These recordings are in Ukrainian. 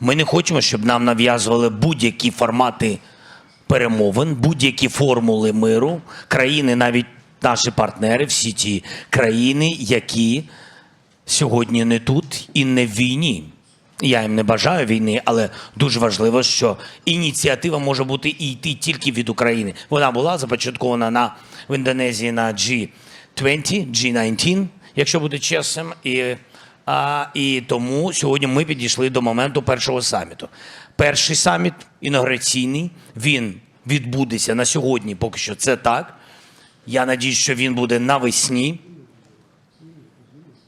Ми не хочемо, щоб нам нав'язували будь-які формати перемовин, будь-які формули миру. Країни, навіть наші партнери, всі ті країни, які сьогодні не тут і не в війні. Я їм не бажаю війни, але дуже важливо, що ініціатива може бути і йти тільки від України. Вона була започаткована на в Індонезії на G20, G19, якщо бути чесним. І, а, і тому сьогодні ми підійшли до моменту першого саміту. Перший саміт інаугураційний, він відбудеться на сьогодні, поки що це так. Я надіюсь, що він буде навесні.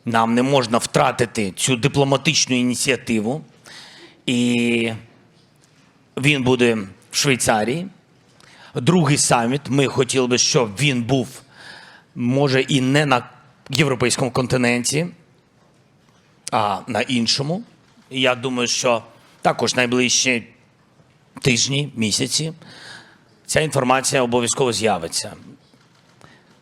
Нам не можна втратити цю дипломатичну ініціативу. І він буде в Швейцарії. Другий саміт. Ми хотіли би, щоб він був, може, і не на європейському континенті, а на іншому. Я думаю, що також найближчі тижні, місяці ця інформація обов'язково з'явиться.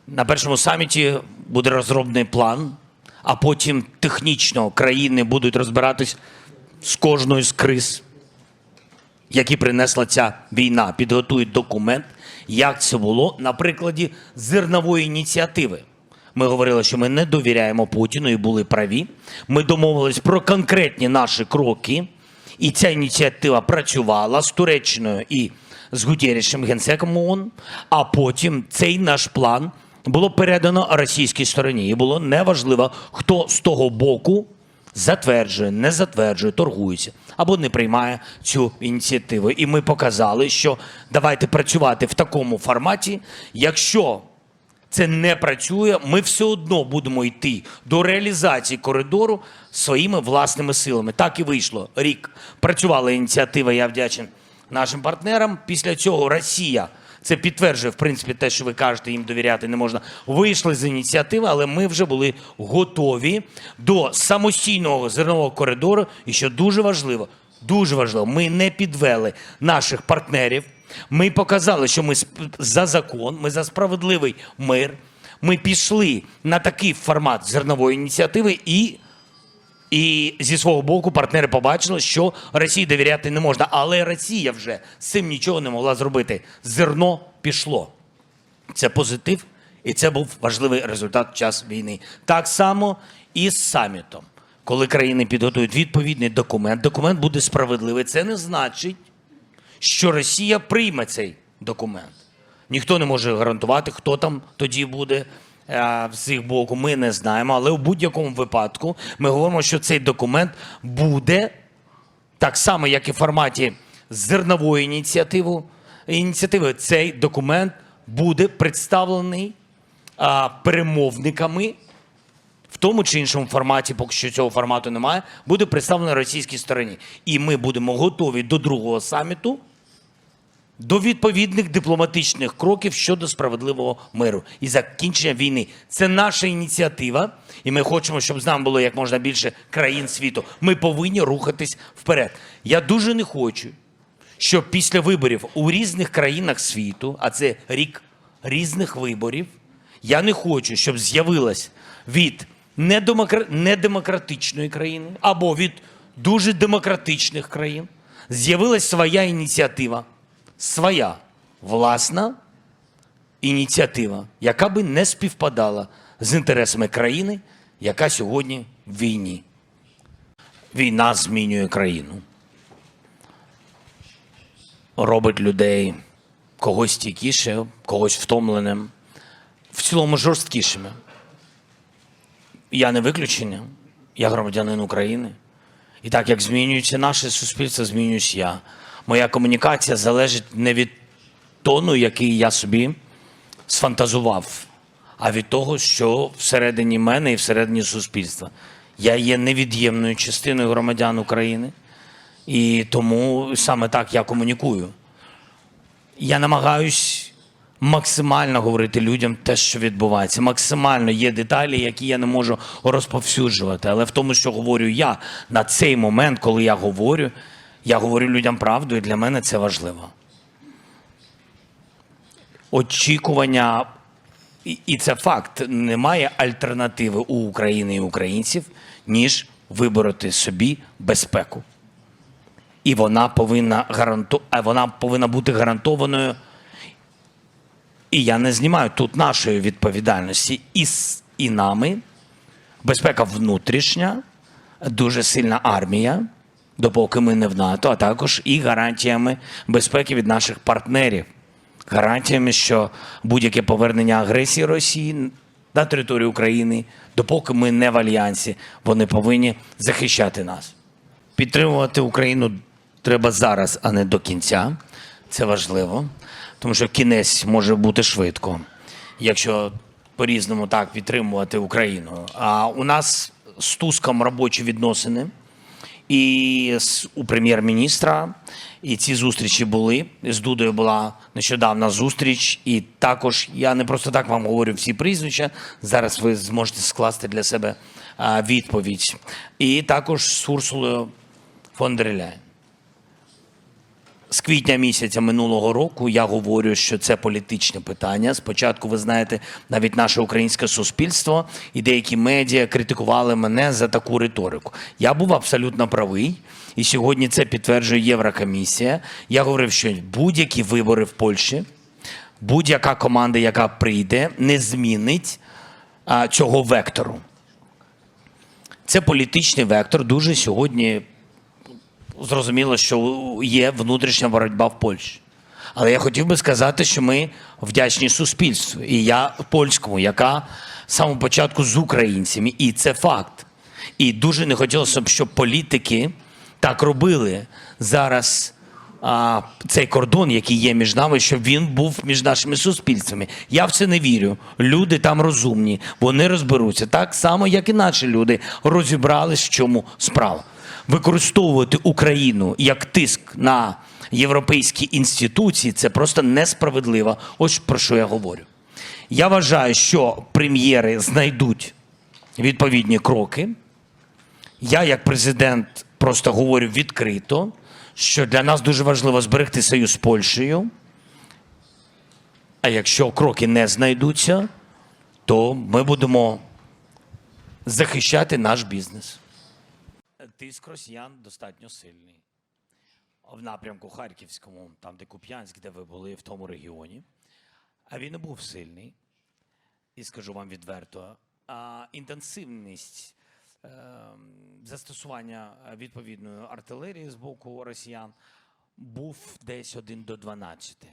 На першому саміті буде розроблений план, а потім технічно країни будуть розбиратись з кожною з криз, які принесла ця війна. Підготують документ, як це було на прикладі зернової ініціативи. Ми говорили, що ми не довіряємо Путіну і були праві. Ми домовились про конкретні наші кроки, і ця ініціатива працювала з Туреччиною і з Гутєрішем генсеком ООН, а потім цей наш план було передано російській стороні. І було неважливо, хто з того боку затверджує, не затверджує, торгується або не приймає цю ініціативу. І ми показали, що давайте працювати в такому форматі, якщо це не працює, ми все одно будемо йти до реалізації коридору своїми власними силами. Так і вийшло. Рік працювала ініціатива. Я вдячен нашим партнерам. Після цього Росія. Це підтверджує, в принципі, те, що ви кажете, їм довіряти не можна. Вийшли з ініціативи, але ми вже були готові до самостійного зернового коридору. І що дуже важливо, дуже важливо, ми не підвели наших партнерів. Ми показали, що ми за закон, ми за справедливий мир. Ми пішли на такий формат зернової ініціативи і і зі свого боку партнери побачили, що Росії довіряти не можна. Але Росія вже з цим нічого не могла зробити. Зерно пішло. Це позитив, і це був важливий результат в час війни. Так само і з самітом. Коли країни підготують відповідний документ, документ буде справедливий. Це не значить, що Росія прийме цей документ. Ніхто не може гарантувати, хто там тоді буде е, з їх боку. Ми не знаємо. Але у будь-якому випадку ми говоримо, що цей документ буде так само, як і в форматі зернової ініціативи. Ініціативи цей документ буде представлений а, перемовниками в тому чи іншому форматі, поки що цього формату немає, буде представлено російській стороні. І ми будемо готові до другого саміту до відповідних дипломатичних кроків щодо справедливого миру і закінчення війни. Це наша ініціатива, і ми хочемо, щоб з нами було як можна більше країн світу. Ми повинні рухатись вперед. Я дуже не хочу, щоб після виборів у різних країнах світу, а це рік різних виборів, я не хочу, щоб з'явилась від недемокра- недемократичної країни або від дуже демократичних країн з'явилась своя ініціатива, своя власна ініціатива, яка би не співпадала з інтересами країни, яка сьогодні в війні. Війна змінює країну. Робить людей когось стійкіше, когось втомленим, в цілому жорсткішими. Я не виключення, я громадянин України. І так як змінюється наше суспільство, змінююсь я. Моя комунікація залежить не від тону, який я собі сфантазував, а від того, що всередині мене і всередині суспільства. Я є невід'ємною частиною громадян України, і тому саме так я комунікую. Я намагаюсь максимально говорити людям те, що відбувається. Максимально є деталі, які я не можу розповсюджувати. Але в тому, що говорю я на цей момент, коли я говорю, я говорю людям правду, і для мене це важливо. Очікування, і- це факт, немає альтернативи у України і українців, ніж вибороти собі безпеку. і вона повинна гаранту... вона повинна бути гарантованою. І я не знімаю тут нашої відповідальності і, з- і нами. Безпека внутрішня, дуже сильна армія, допоки ми не в НАТО, а також і гарантіями безпеки від наших партнерів. Гарантіями, що будь-яке повернення агресії Росії на територію України, допоки ми не в альянсі, вони повинні захищати нас. Підтримувати Україну треба зараз, а не до кінця. Це важливо, тому що кінець може бути швидко, якщо по-різному так підтримувати Україну. А у нас з Туском робочі відносини і у прем'єр-міністра. І ці зустрічі були. З Дудою була нещодавна зустріч. І також я не просто так вам говорю всі прізвища. Зараз ви зможете скласти для себе відповідь. І також з Урсулою фон дер Ляйн. З квітня місяця минулого року я говорю, що це політичне питання. Спочатку, ви знаєте, навіть наше українське суспільство і деякі медіа критикували мене за таку риторику. Я був абсолютно правий, і сьогодні це підтверджує Єврокомісія. Я говорив, що будь-які вибори в Польщі, будь-яка команда, яка прийде, не змінить а, цього вектору. Це політичний вектор. Дуже сьогодні зрозуміло, що є внутрішня боротьба в Польщі. Але я хотів би сказати, що ми вдячні суспільству. І я польському, яка з самого початку з українцями, і це факт. І дуже не хотілося б, щоб політики так робили зараз. А, цей кордон, який є між нами, щоб він був між нашими суспільствами. Я в це не вірю. Люди там розумні, вони розберуться так само, як і наші люди розібрались, в чому справа використовувати Україну як тиск на європейські інституції це просто несправедливо. Ось про що я говорю. Я вважаю, що прем'єри знайдуть відповідні кроки. Я, як президент, просто говорю відкрито, що для нас дуже важливо зберегти союз з Польщею. А якщо кроки не знайдуться, то ми будемо захищати наш бізнес тиск росіян достатньо сильний. В напрямку Харківському, там, де Куп'янськ, де ви були в тому регіоні. А він не був сильний. І скажу вам відверто, а інтенсивність е, застосування відповідної артилерії з боку росіян був десь 1 до 12.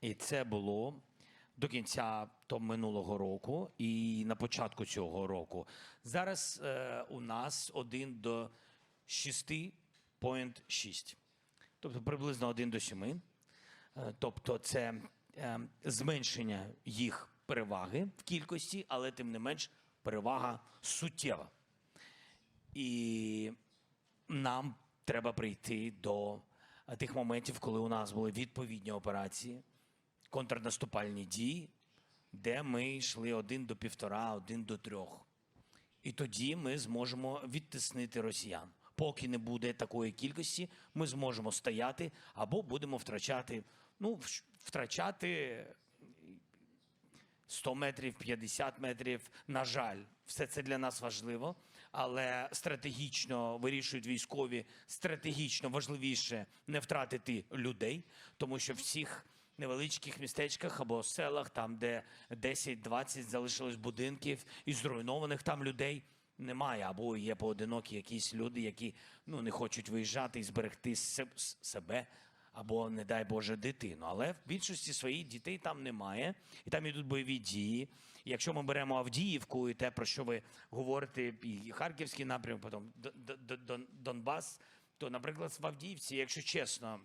І це було до кінця то минулого року і на початку цього року. Зараз е, у нас 1 до 6,6. Тобто приблизно 1 до 7. Е, Тобто це е, зменшення їх переваги в кількості, але тим не менш перевага суттєва. І нам треба прийти до е, тих моментів, коли у нас були відповідні операції, контрнаступальні дії, де ми йшли один до півтора, один до трьох. І тоді ми зможемо відтиснити росіян. Поки не буде такої кількості, ми зможемо стояти або будемо втрачати, ну, втрачати 100 метрів, 50 метрів. На жаль, все це для нас важливо, але стратегічно вирішують військові, стратегічно важливіше не втратити людей, тому що всіх невеличких містечках або селах, там, де 10-20 залишилось будинків і зруйнованих там людей. Немає, або є поодинокі якісь люди, які ну не хочуть виїжджати і зберегти се- себе, або, не дай Боже, дитину. Але в більшості своїх дітей там немає, і там ідуть бойові дії. Якщо ми беремо Авдіївку і те, про що ви говорите, і Харківський напрямок, потім Донбас, то, наприклад, в Авдіївці, якщо чесно,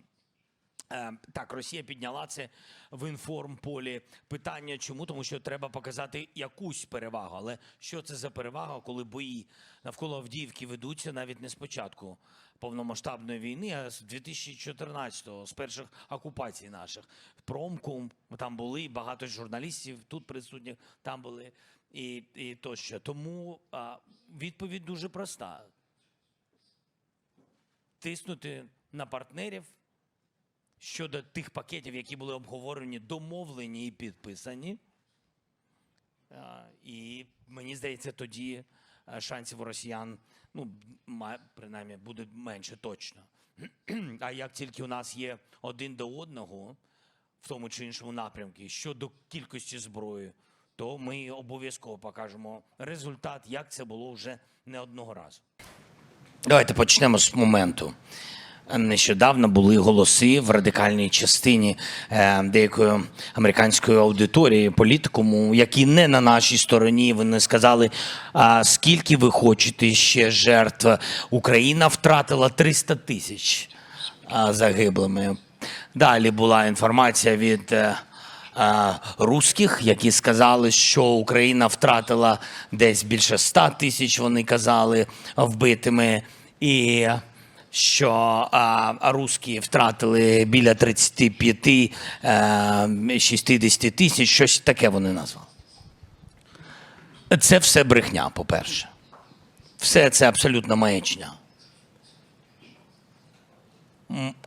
Так, Росія підняла це в інформполі. Питання чому? Тому що треба показати якусь перевагу. Але що це за перевага, коли бої навколо Авдіївки ведуться навіть не з початку повномасштабної війни, а з 2014-го, з перших окупацій наших. Промку там були, багато журналістів тут присутніх там були і, і тощо. Тому а, відповідь дуже проста: тиснути на партнерів щодо тих пакетів, які були обговорені, домовлені і підписані. І мені здається, тоді е, шансів у росіян, ну, принаймні, буде менше точно. А як тільки у нас є один до одного в тому чи іншому напрямку щодо кількості зброї, то ми обов'язково покажемо результат, як це було вже не одного разу. Давайте почнемо з моменту. Нещодавно були голоси в радикальній частині е, деякої американської аудиторії, політикуму, які не на нашій стороні. Вони сказали, а скільки ви хочете ще жертв? Україна втратила 300 тисяч загиблими. Далі була інформація від е, е, русських, які сказали, що Україна втратила десь більше 100 тисяч, вони казали, вбитими. І що а, русські втратили біля 35 е, 60 тисяч, щось таке вони назвали. Це все брехня, по-перше. Все це абсолютно маячня.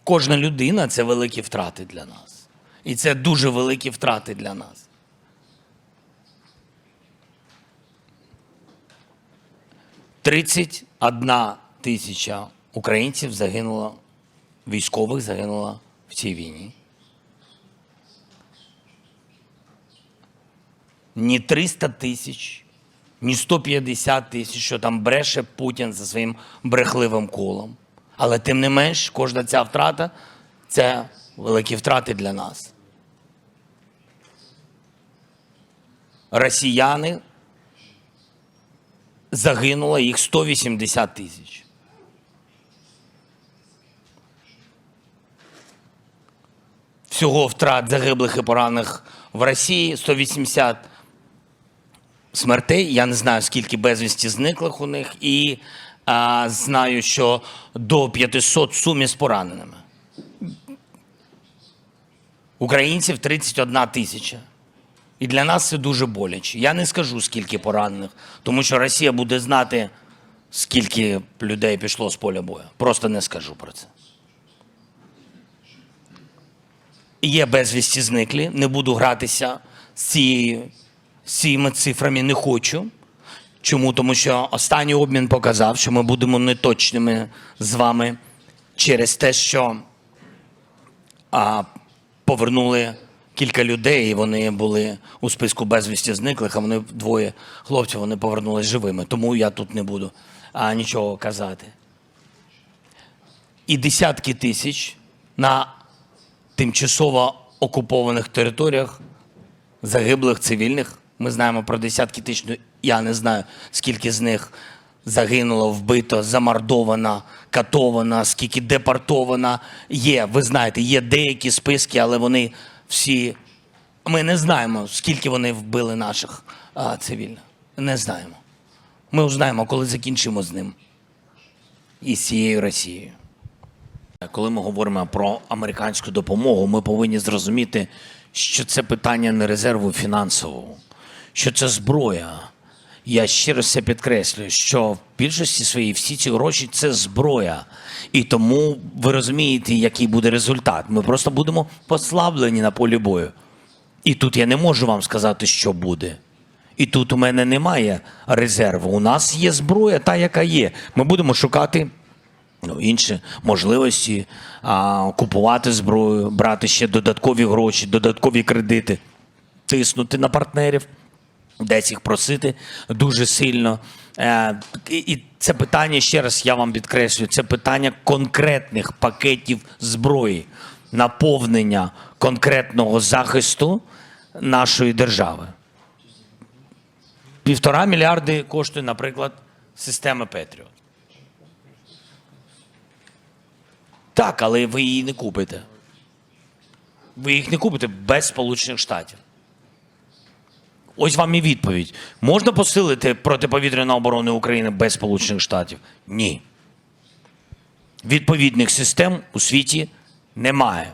Кожна людина це великі втрати для нас. І це дуже великі втрати для нас. Тридцять одна тисяча українців загинуло, військових загинуло в цій війні. Ні 300 тисяч, ні 150 тисяч, що там бреше Путін за своїм брехливим колом. Але тим не менш, кожна ця втрата це великі втрати для нас. Росіяни загинуло їх 180 тисяч. Всього втрат загиблих і поранених в Росії 180 смертей. Я не знаю, скільки безвісті зниклих у них, і а, знаю, що до 500 в сумі з пораненими. Українців 31 тисяча. І для нас це дуже боляче. Я не скажу, скільки поранених, тому що Росія буде знати, скільки людей пішло з поля бою. Просто не скажу про це. Є безвісті зниклі, не буду гратися з, цією, з цими цифрами, не хочу. Чому? Тому що останній обмін показав, що ми будемо неточними з вами через те, що а, повернули кілька людей, і вони були у списку безвісті зниклих, а вони двоє хлопців вони повернулись живими. Тому я тут не буду а, нічого казати. І десятки тисяч на тимчасово окупованих територіях загиблих цивільних. Ми знаємо про десятки тисяч, ну, я не знаю, скільки з них загинуло, вбито, замордовано, катовано, скільки депортовано. Є, ви знаєте, є деякі списки, але вони всі. Ми не знаємо, скільки вони вбили наших а, цивільних. Не знаємо. Ми узнаємо, коли закінчимо з ним і з цією Росією. Коли ми говоримо про американську допомогу, ми повинні зрозуміти, що це питання не резерву фінансового, що це зброя. Я раз це підкреслюю, що в більшості своїй всі ці гроші це зброя. І тому ви розумієте, який буде результат. Ми просто будемо послаблені на полі бою. І тут я не можу вам сказати, що буде. І тут у мене немає резерву. У нас є зброя, та яка є. Ми будемо шукати інші можливості а, купувати зброю, брати ще додаткові гроші, додаткові кредити, тиснути на партнерів, десь їх просити дуже сильно. Е, і це питання, ще раз я вам підкреслюю, це питання конкретних пакетів зброї, наповнення конкретного захисту нашої держави. Півтора мільярди коштує, наприклад, система Петріот. Так, але ви її не купите. Ви їх не купите без Сполучених Штатів. Ось вам і відповідь. Можна посилити протиповітряну оборону України без Сполучених Штатів? Ні. Відповідних систем у світі немає.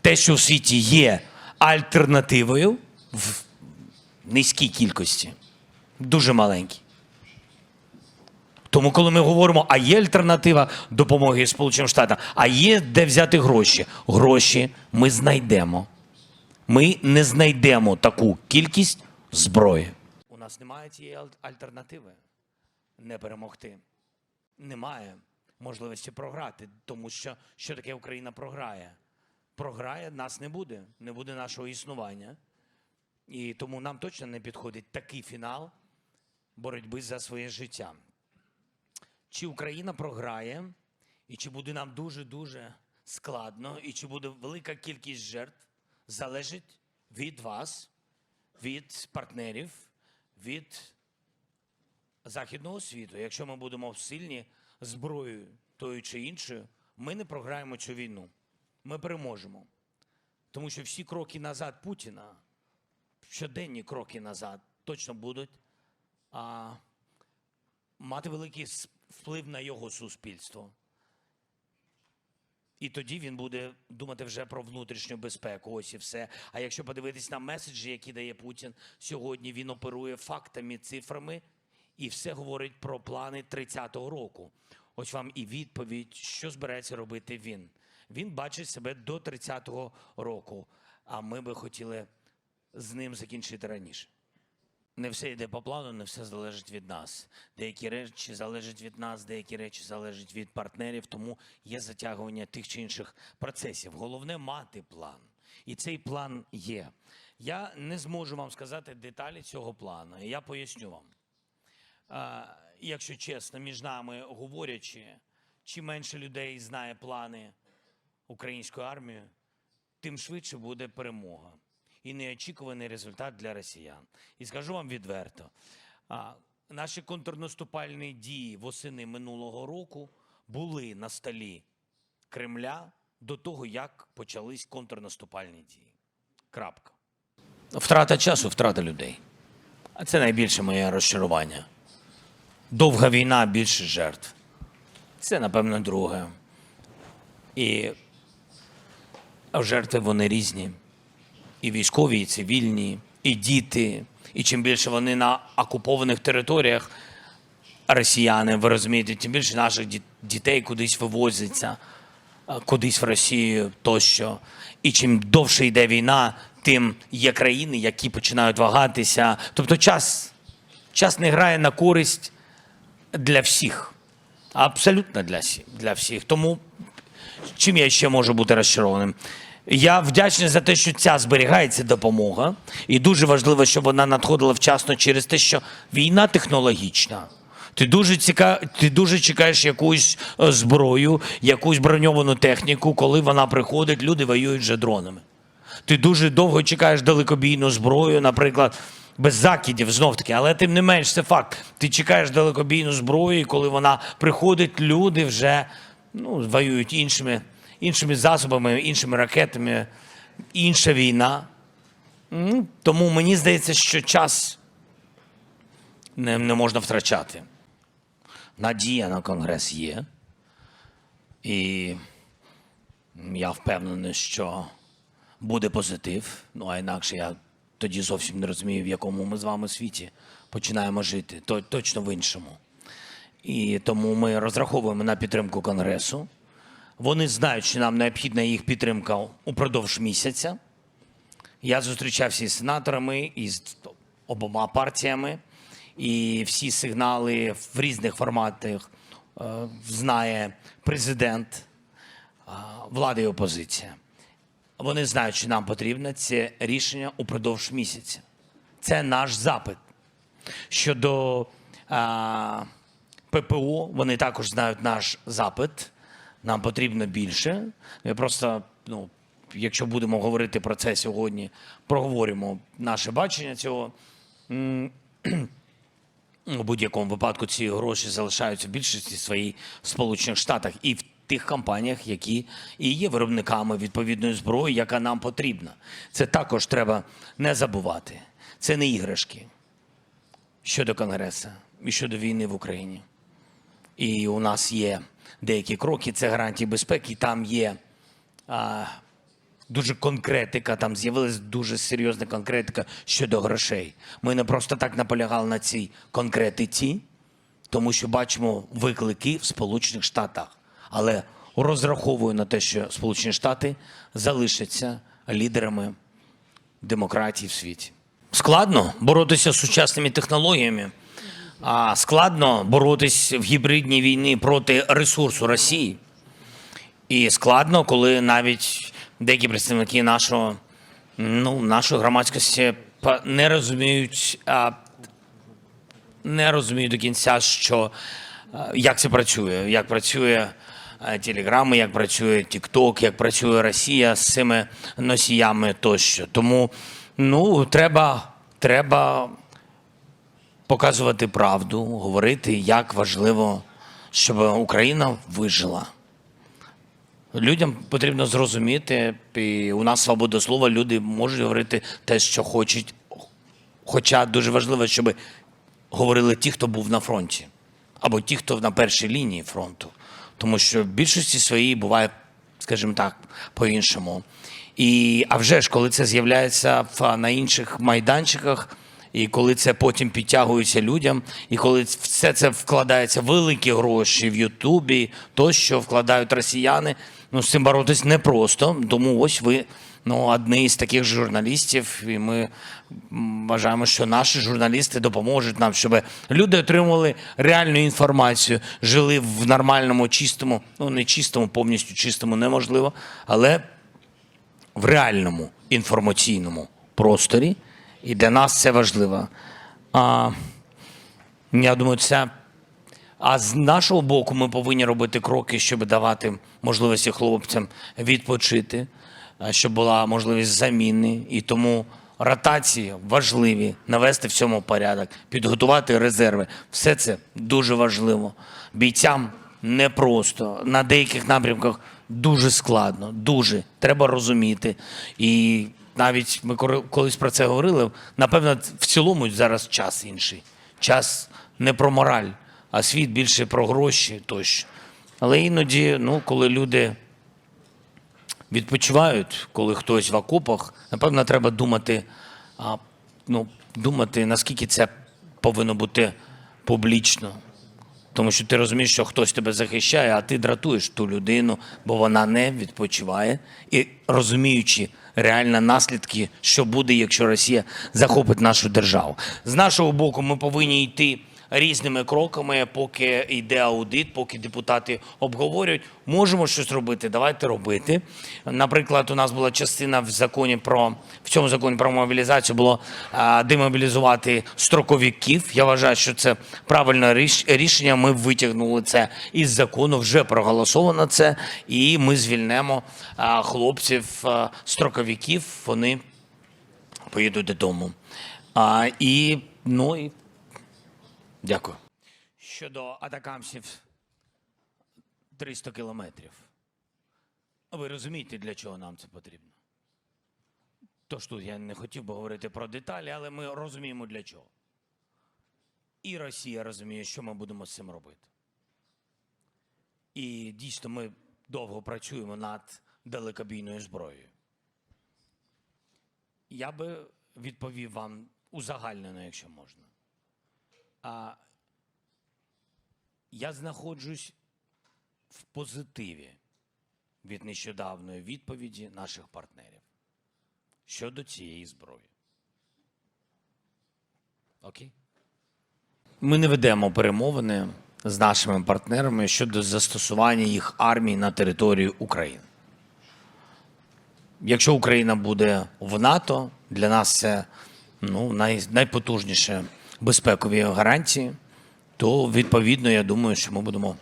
Те, що в світі є альтернативою в низькій кількості, дуже маленькій. Тому, коли ми говоримо, а є альтернатива допомоги Сполученим Штатам, а є де взяти гроші. Гроші ми знайдемо. Ми не знайдемо таку кількість зброї. У нас немає цієї аль- альтернативи. не перемогти. Немає можливості програти, тому що що таке Україна програє? Програє, нас не буде, не буде нашого існування. І тому нам точно не підходить такий фінал боротьби за своє життя. Чи Україна програє, і чи буде нам дуже-дуже складно, і чи буде велика кількість жертв, залежить від вас, від партнерів, від західного світу. Якщо ми будемо сильні зброєю тою чи іншою, ми не програємо цю війну. Ми переможемо. Тому що всі кроки назад Путіна, щоденні кроки назад, точно будуть а, мати великий вплив на його суспільство. І тоді він буде думати вже про внутрішню безпеку. Ось і все. А якщо подивитись на меседжі, які дає Путін сьогодні, він оперує фактами, цифрами і все говорить про плани 30-го року. Ось вам і відповідь, що збирається робити він. Він бачить себе до 30-го року, а ми би хотіли з ним закінчити раніше. Не все йде по плану, не все залежить від нас. Деякі речі залежать від нас, деякі речі залежать від партнерів, тому є затягування тих чи інших процесів. Головне мати план. І цей план є. Я не зможу вам сказати деталі цього плану. Я поясню вам. Якщо чесно, між нами говорячи, чим менше людей знає плани української армії, тим швидше буде перемога і неочікуваний результат для росіян. І скажу вам відверто: наші контрнаступальні дії восени минулого року були на столі Кремля до того, як почались контрнаступальні дії. Крапка. Втрата часу, втрата людей. А це найбільше моє розчарування. Довга війна, більше жертв. Це, напевно, друге. І жертви вони різні. І військові, і цивільні, і діти. І чим більше вони на окупованих територіях, росіяни, ви розумієте, тим більше наших дітей кудись вивозиться, кудись в Росію тощо. І чим довше йде війна, тим є країни, які починають вагатися. Тобто час, час не грає на користь для всіх. Абсолютно для, для всіх. Тому чим я ще можу бути розчарованим? Я вдячний за те, що ця зберігається допомога, і дуже важливо, щоб вона надходила вчасно через те, що війна технологічна. Ти дуже ціка... ти дуже чекаєш якусь е, зброю, якусь броньовану техніку, коли вона приходить, люди воюють вже дронами. Ти дуже довго чекаєш далекобійну зброю, наприклад, без закидів, знов таки, але тим не менш, це факт. Ти чекаєш далекобійну зброю, і коли вона приходить, люди вже ну, воюють іншими, іншими засобами, іншими ракетами, інша війна. Тому мені здається, що час не, не можна втрачати. Надія на конгрес є. І я впевнений, що буде позитив. Ну а інакше я тоді зовсім не розумію, в якому ми з вами світі починаємо жити. То точно в іншому. І тому ми розраховуємо на підтримку Конгресу. Вони знають, що нам необхідна їх підтримка упродовж місяця. Я зустрічався із сенаторами, із обома партіями, і всі сигнали в різних форматах е, знає президент, е, влада і опозиція. Вони знають, що нам потрібно це рішення упродовж місяця. Це наш запит. Щодо а, ППО, вони також знають наш запит. Нам потрібно більше. Ми просто, ну, якщо будемо говорити про це сьогодні, проговоримо наше бачення цього. У будь-якому випадку ці гроші залишаються в більшості своїй в Сполучених Штатах і в тих компаніях, які і є виробниками відповідної зброї, яка нам потрібна. Це також треба не забувати. Це не іграшки щодо Конгресу і щодо війни в Україні. І у нас є деякі кроки, це гарантії безпеки. Там є а, дуже конкретика, там з'явилася дуже серйозна конкретика щодо грошей. Ми не просто так наполягали на цій конкретиці, тому що бачимо виклики в Сполучених Штатах. Але розраховую на те, що Сполучені Штати залишаться лідерами демократії в світі. Складно боротися з сучасними технологіями, складно боротись в гібридній війні проти ресурсу Росії. І складно, коли навіть деякі представники нашого, ну, нашої громадськості не розуміють, не розуміють до кінця, що е, як це працює, як працює е, Телеграми, як працює TikTok, як працює Росія з цими носіями тощо. Тому ну, треба, треба показувати правду, говорити, як важливо, щоб Україна вижила. Людям потрібно зрозуміти, і у нас свобода слова, люди можуть говорити те, що хочуть. Хоча дуже важливо, щоб говорили ті, хто був на фронті, або ті, хто на першій лінії фронту. Тому що в більшості своїй буває, скажімо так, по-іншому. І, а вже ж, коли це з'являється на інших майданчиках, і коли це потім підтягується людям, і коли все це вкладається великі гроші в Ютубі, то що вкладають росіяни, ну з цим боротись непросто. Тому ось ви ну, одні з таких журналістів, і ми вважаємо, що наші журналісти допоможуть нам, щоб люди отримували реальну інформацію, жили в нормальному, чистому, ну не чистому, повністю чистому неможливо, але в реальному інформаційному просторі, і для нас це важливо. А, я думаю, це. А з нашого боку, ми повинні робити кроки, щоб давати можливості хлопцям відпочити, щоб була можливість заміни. І тому ротації важливі, навести в цьому порядок, підготувати резерви. Все це дуже важливо. Бійцям непросто. На деяких напрямках дуже складно, дуже треба розуміти. І навіть ми колись про це говорили. Напевно, в цілому зараз час інший. Час не про мораль, а світ більше про гроші тощо. Але іноді, ну, коли люди відпочивають, коли хтось в окопах, напевно, треба думати, а, ну, думати, наскільки це повинно бути публічно. Тому що ти розумієш, що хтось тебе захищає, а ти дратуєш ту людину, бо вона не відпочиває. І розуміючи реально наслідки, що буде, якщо Росія захопить нашу державу. З нашого боку, ми повинні йти різними кроками, поки йде аудит, поки депутати обговорюють. Можемо щось робити, давайте робити. Наприклад, у нас була частина в законі про в цьому законі про мобілізацію було демобілізувати строковиків. Я вважаю, що це правильне ріш- рішення. Ми витягнули це із закону, вже проголосовано це, і ми звільнемо хлопців, а, строковиків. Вони поїдуть додому. А, і ну і Дякую. Щодо атакамсів 300 кілометрів. Ви розумієте, для чого нам це потрібно? Тож тут я не хотів би говорити про деталі, але ми розуміємо для чого. І Росія розуміє, що ми будемо з цим робити. І дійсно ми довго працюємо над далекобійною зброєю. Я би відповів вам узагальнено, якщо можна. А я знаходжусь в позитиві від нещодавної відповіді наших партнерів щодо цієї зброї. Окей? Ми не ведемо перемовини з нашими партнерами щодо застосування їх армії на території України. Якщо Україна буде в НАТО, для нас це ну, най, найпотужніші безпекові гарантії, то відповідно я думаю, що ми будемо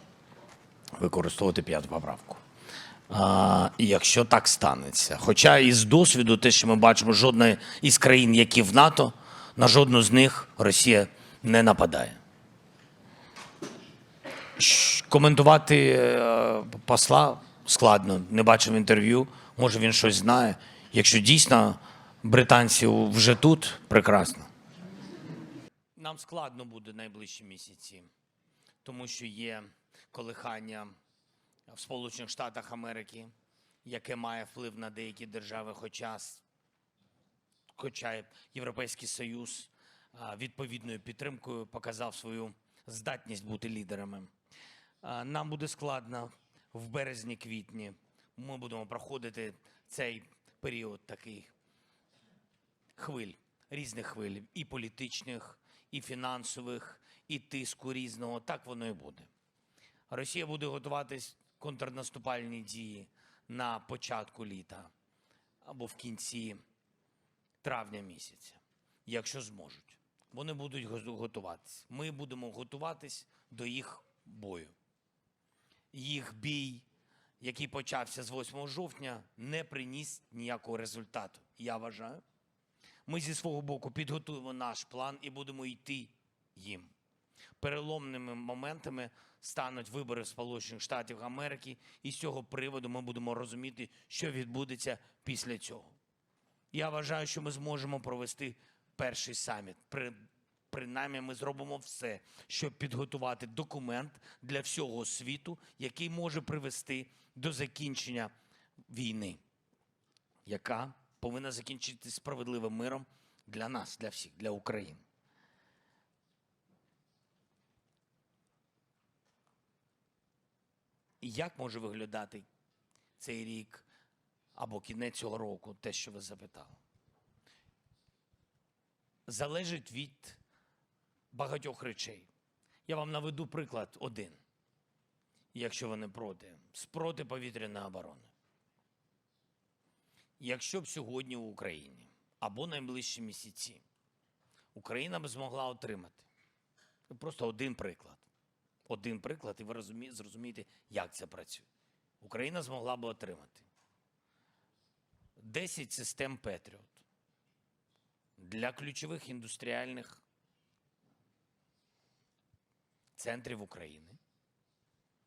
використовувати п'яту поправку. А, якщо так станеться. Хоча із досвіду, те, що ми бачимо, жодної із країн, які в НАТО, на жодну з них Росія не нападає. Коментувати е, посла складно, не бачив інтерв'ю, може він щось знає. Якщо дійсно британці вже тут, прекрасно. Нам складно буде найближчі місяці, тому що є колихання в Сполучених Штатах Америки, яке має вплив на деякі держави, хоча, хоча Європейський Союз відповідною підтримкою показав свою здатність бути лідерами. Нам буде складно в березні-квітні. Ми будемо проходити цей період такий хвиль, різних хвиль, і політичних, і фінансових, і тиску різного, так воно і буде. Росія буде готуватись контрнаступальні дії на початку літа або в кінці травня місяця, якщо зможуть. Вони будуть го- готуватись. Ми будемо готуватись до їх бою. Їх бій, який почався з 8 жовтня, не приніс ніякого результату. Я вважаю. Ми зі свого боку підготуємо наш план і будемо йти їм. Переломними моментами стануть вибори Сполучених Штатів Америки, і з цього приводу ми будемо розуміти, що відбудеться після цього. Я вважаю, що ми зможемо провести перший саміт. При, принаймні, ми зробимо все, щоб підготувати документ для всього світу, який може привести до закінчення війни, яка повинна закінчитися справедливим миром для нас, для всіх, для України. Як може виглядати цей рік або кінець цього року, те, що ви запитали? Залежить від багатьох речей. Я вам наведу приклад один, якщо ви не проти, з протиповітряної оборони. Якщо б сьогодні в Україні або найближчі місяці Україна б змогла отримати просто один приклад. Один приклад, і ви розумі, зрозумієте, як це працює. Україна змогла б отримати 10 систем Петріот для ключових індустріальних центрів України.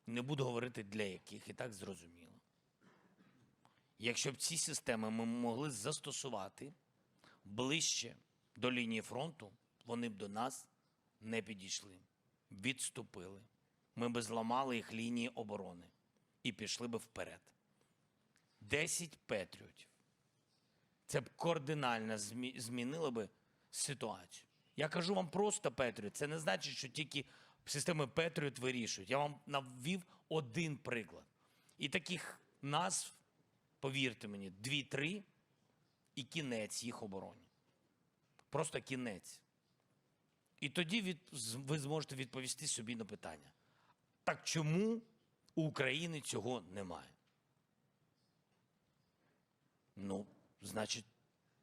Не буду говорити для яких, і так зрозуміло. Якщо б ці системи ми могли застосувати ближче до лінії фронту, вони б до нас не підійшли, відступили. Ми б зламали їх лінії оборони і пішли б вперед. 10 петріотів. Це б кардинально змінило би ситуацію. Я кажу вам просто Петріот. Це не значить, що тільки системи Петріот вирішують. Я вам навів один приклад. І таких назв, повірте мені, дві-три і кінець їх обороні. Просто кінець. І тоді від, ви зможете відповісти собі на питання. Так чому у України цього немає? Ну, значить,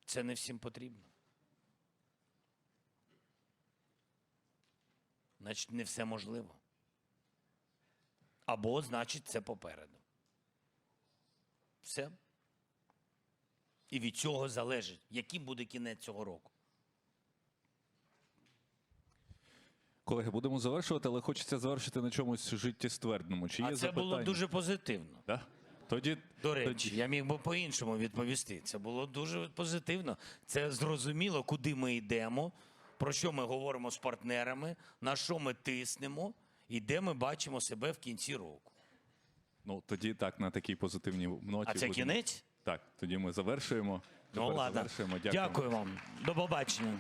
це не всім потрібно. Значить, не все можливо. Або, значить, це попереду. Все. І від цього залежить, яким буде кінець цього року. Колеги, будемо завершувати, але хочеться завершити на чомусь життєствердному. Чи є А це запитання? було дуже позитивно. Да? Тоді, До речі, тоді я міг би по-іншому відповісти. Це було дуже позитивно. Це зрозуміло, куди ми йдемо, про що ми говоримо з партнерами, на що ми тиснемо і де ми бачимо себе в кінці року. Ну тоді так на такій позитивній ноті. А це будемо. кінець? Так, тоді ми завершуємо. Ну Тепер ладно. завершуємо. Дякую. Дякую вам. До побачення.